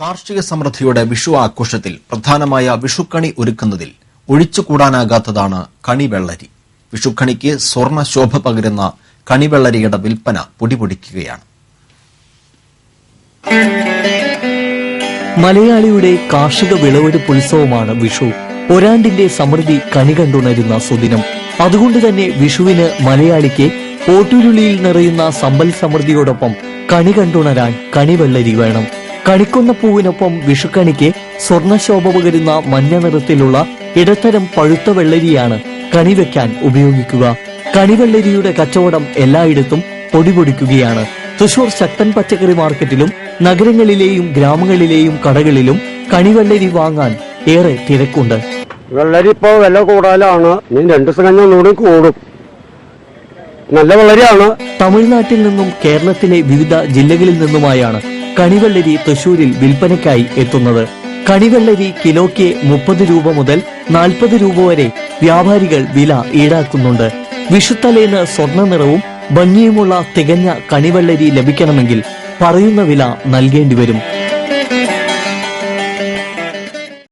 കാർഷിക സമൃദ്ധിയുടെ വിഷു ആഘോഷത്തിൽ പ്രധാനമായ വിഷുക്കണി ഒരുക്കുന്നതിൽ ഒഴിച്ചുകൂടാനാകാത്തതാണ് കണിവെള്ളരി. വിഷുക്കണിക്ക് സ്വർണ ശോഭ പകരുന്ന കണിവെള്ളരിയുടെ വിൽപ്പന പൊടിപൊടിക്കുകയാണ്. മലയാളിയുടെ കാർഷിക വിളവെടുപ്പ് ഉത്സവമാണ് വിഷു. ഒരാണ്ടിന്റെ സമൃദ്ധി കണി കണ്ടുണരുന്ന സുദിനം. അതുകൊണ്ട് തന്നെ വിഷുവിന് മലയാളിക്ക് ഓട്ടുരുളിയിൽ നിറയുന്ന സമ്പൽ സമൃദ്ധിയോടൊപ്പം കണി കണ്ടുണരാൻ കണിവെള്ളരി വേണം. കണിക്കൊന്ന പൂവിനൊപ്പം വിഷുക്കണിക്ക് സ്വർണശോഭ പകരുന്ന മഞ്ഞ നിറത്തിലുള്ള ഇടത്തരം പഴുത്ത വെള്ളരിയാണ് കണി വെക്കാൻ ഉപയോഗിക്കുക. കണിവെള്ളരിയുടെ കച്ചവടം എല്ലായിടത്തും പൊടിപൊടിക്കുകയാണ്. തൃശൂർ ശക്തൻ പച്ചക്കറി മാർക്കറ്റിലും നഗരങ്ങളിലെയും ഗ്രാമങ്ങളിലെയും കടകളിലും കണിവെള്ളരി വാങ്ങാൻ ഏറെ തിരക്കുണ്ട്. വെള്ളരി ഇപ്പോൾ വില കൂടുതലാണ് ഇനി രണ്ടു ദിവസം കഴിഞ്ഞാൽ ഒന്നുകൂടി കൂടും. നല്ല വെള്ളരിയാണ്. തമിഴ്നാട്ടിൽ നിന്നും കേരളത്തിലെ വിവിധ ജില്ലകളിൽ നിന്നുമായാണ് കണിവെള്ളരി തൃശൂരിൽ വിൽപ്പനയ്ക്കായി എത്തുന്നത്. കണിവെള്ളരി കിലോയ്ക്ക് മുപ്പത് രൂപ മുതൽ നാൽപ്പത് രൂപ വരെ വ്യാപാരികൾ വില ഈടാക്കുന്നുണ്ട്. വിഷുത്തലേന്ന് സ്വർണ നിറവും ഭംഗിയുമുള്ള തികഞ്ഞ കണിവെള്ളരി ലഭിക്കണമെങ്കിൽ പറയുന്ന വില നൽകേണ്ടി വരും